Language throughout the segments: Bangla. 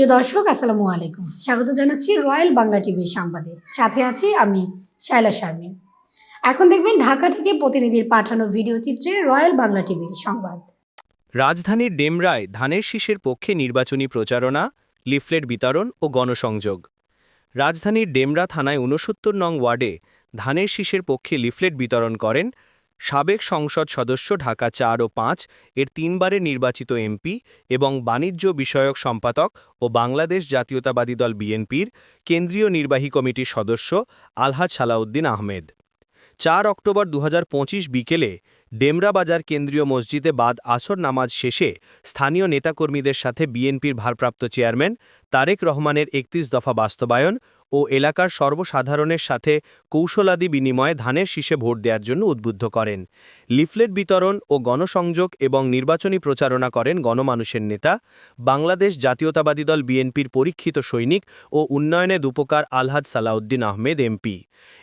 প্রিয় দর্শক, আসসালামু আলাইকুম। স্বাগত জানাচ্ছি রয়্যাল বাংলা টিভির সংবাদে। সাথে আছি আমি শায়লা শারমিন। এখন দেখবেন ঢাকা থেকে প্রতিনিধির পাঠানো ভিডিও চিত্রে রয়্যাল বাংলা টিভির সংবাদ। রাজধানীর ডেমরায় ধানের শীষের পক্ষে নির্বাচনী প্রচারণা, লিফলেট বিতরণ ও গণসংযোগ। রাজধানীর ডেমরা থানায় ঊনসত্তর নং ওয়ার্ডে ধানের শীষের পক্ষে লিফলেট বিতরণ করেন সাবেক সংসদ সদস্য ঢাকা চার ও পাঁচ, এর তিনবারের নির্বাচিত এমপি এবং বাণিজ্য বিষয়ক সম্পাদক ও বাংলাদেশ জাতীয়তাবাদী দল বিএনপির কেন্দ্রীয় নির্বাহী কমিটির সদস্য আলহাজ সালাউদ্দিন আহমেদ। চার অক্টোবর দু হাজার পঁচিশ বিকেলে ডেমরা বাজার কেন্দ্রীয় মসজিদে বাদ আসর নামাজ শেষে স্থানীয় নেতাকর্মীদের সাথে বিএনপির ভারপ্রাপ্ত চেয়ারম্যান তারেক রহমানের একত্রিশ দফা বাস্তবায়ন ও এলাকার সর্বসাধারণের সাথে কৌশলাদি বিনিময়ে ধানের শীষে ভোট দেওয়ার জন্য উদ্বুদ্ধ করেন। লিফলেট বিতরণ ও গণসংযোগ এবং নির্বাচনী প্রচারণা করেন গণমানুষের নেতা, বাংলাদেশ জাতীয়তাবাদী দল বিএনপির পরীক্ষিত সৈনিক ও উন্নয়নে দুপকার আলহাদ সালাউদ্দিন আহমেদ এমপি।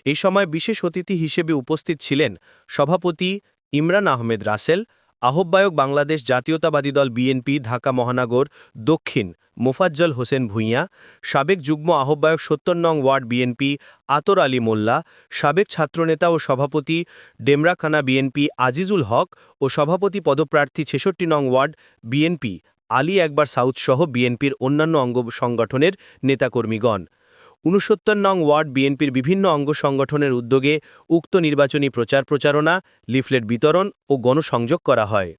এ সময় বিশেষ অতিথি হিসেবে উপস্থিত ছিলেন সভাপতি ইমরান আহমেদ রাসেল আহ্বায়ক বাংলাদেশ জাতীয়তাবাদী দল বিএনপি, ঢাকা মহানগর, দক্ষিণ মোফাজ্জল হোসেন ভূঁইয়া, সাবেক যুগ্ম আহ্বায়ক সত্তর নং ওয়ার্ড বিএনপি আতর আলী মোল্লা, সাবেক ছাত্রনেতা ও সভাপতি ডেমরাখানা বিএনপি আজিজুল হক ও সভাপতি পদপ্রার্থী ছেষট্টি নং ওয়ার্ড বিএনপি আলী একবার সাউথ সহ বিএনপির অন্যান্য অঙ্গ সংগঠনের নেতাকর্মীগণ। ঊনসত্তর নং ওয়ার্ড বিএনপির বিভিন্ন অঙ্গ সংগঠনের উদ্যোগে উক্ত নির্বাচনী প্রচার প্রচারণা, লিফলেট বিতরণ ও গণসংযোগ করা হয়।